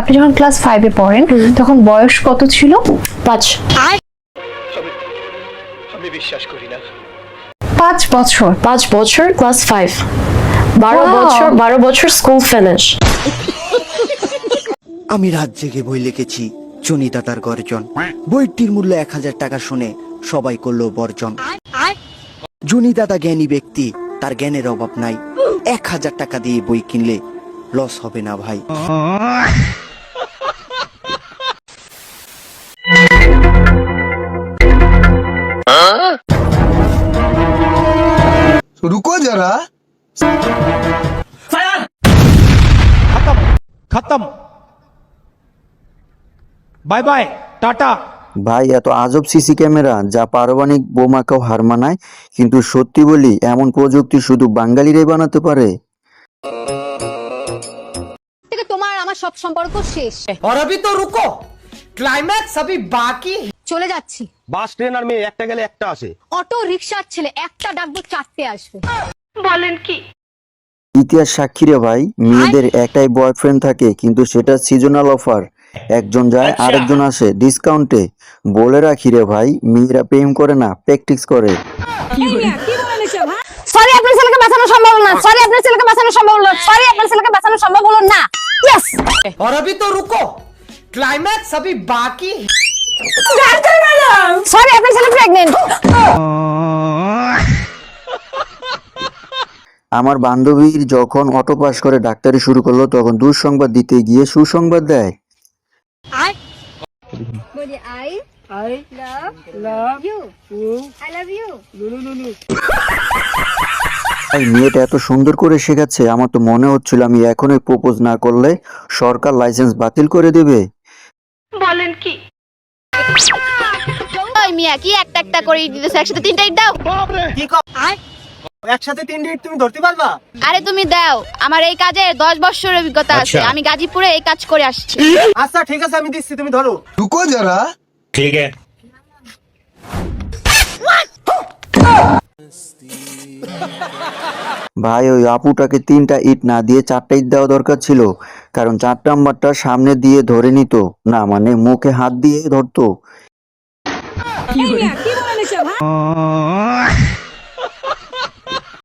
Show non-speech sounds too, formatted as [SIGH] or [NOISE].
আপনি যখন ক্লাস ফাইভে পড়েন তখন বয়স কত ছিল? পাঁচ। আমি বিশ্বাস করি না। পাঁচ বছর। পাঁচ বছর ক্লাস ফাইভ বারো বছর বারো বছর স্কুল ফিনিশ আমি রাত জেগে বই লিখেছি চনিতা তার গর্জন। বইটির মূল্য এক হাজার টাকা শুনে সবাই করল বর্জন। জুনি দাদা জ্ঞানী ব্যক্তি তার জ্ঞানের অভাব নাই। এক হাজার টাকা দিয়ে বই কিনলে লস হবে না ভাই। रुको जरा खत्म बाय बाय टाटा ভাই এত আজব সিসি ক্যামেরা যা পারমাণবিক বোমাকেও হার মানায় কিন্তু সত্যি বলি এমন প্রযুক্তি শুধু বাঙালিরাই বানাতে পারে থেকে তোমার আমার সব সম্পর্ক শেষ और अभी तो रुको क्लाइमैक्स अभी बाकी है চলে যাচ্ছি বাস ট্রেন আর মেয়ে একটা গেলে একটা আসে অটো রিক্সার ছেলে একটা ডাকবো চারটে আসবে ইতিহাস সাক্ষী রে ভাই মেয়েদের একটাই বয়ফ্রেন্ড থাকে কিন্তু সেটা সিজনাল অফার একজন যায় আরেকজন আসে ডিসকাউন্টে বলে রাখি রে ভাই মেয়েরা প্রেম করে না প্র্যাকটিস করে সরি আপনার ছেলেকে বাঁচানো সম্ভব না সরি আপনার ছেলেকে বাঁচানো সম্ভব না সরি আপনার ছেলেকে বাঁচানো সম্ভব হলো না ইয়েস और अभी तो रुको क्लाइमैक्स अभी बाकी है সরি আপনার ছেলে প্রেগনেন্ট আমার বান্ধবীর যখন অটো পাস করে ডাক্তারি শুরু করল তখন দুঃসংবাদ দিতে গিয়ে সুসংবাদ দেয়। বলি I I love love you I love you এই মেয়েটা এত সুন্দর করে শেখাচ্ছে আমার তো মনে হচ্ছিল আমি এখনই প্রপোজ না করলে সরকার লাইসেন্স বাতিল করে দেবে। ওই মিয়া কি একটা একটা করে ইট দিতেছ? একসাথে তিনটা ইট দাও। কি কও একসাথে তিনটা ইট তুমি ধরতে পারবা? আরে তুমি দাও আমার এই কাজে 10 বছরের অভিজ্ঞতা আছে। আচ্ছা। আমি গাজীপুরে এই কাজ করে আসছি। আচ্ছা ঠিক আছে আমি দিচ্ছি তুমি ধরো। রুকো যারা। ঠিক আছে। [LAUGHS] [LAUGHS] ভাই, ওই আপুটাকে তিনটা ইট না দিয়ে চারটা ইট দেওয়া দরকার ছিল। কারণ চার নাম্বারটা সামনে দিয়ে ধরে নিত। না মানে মুখে হাত দিয়ে ধরতো।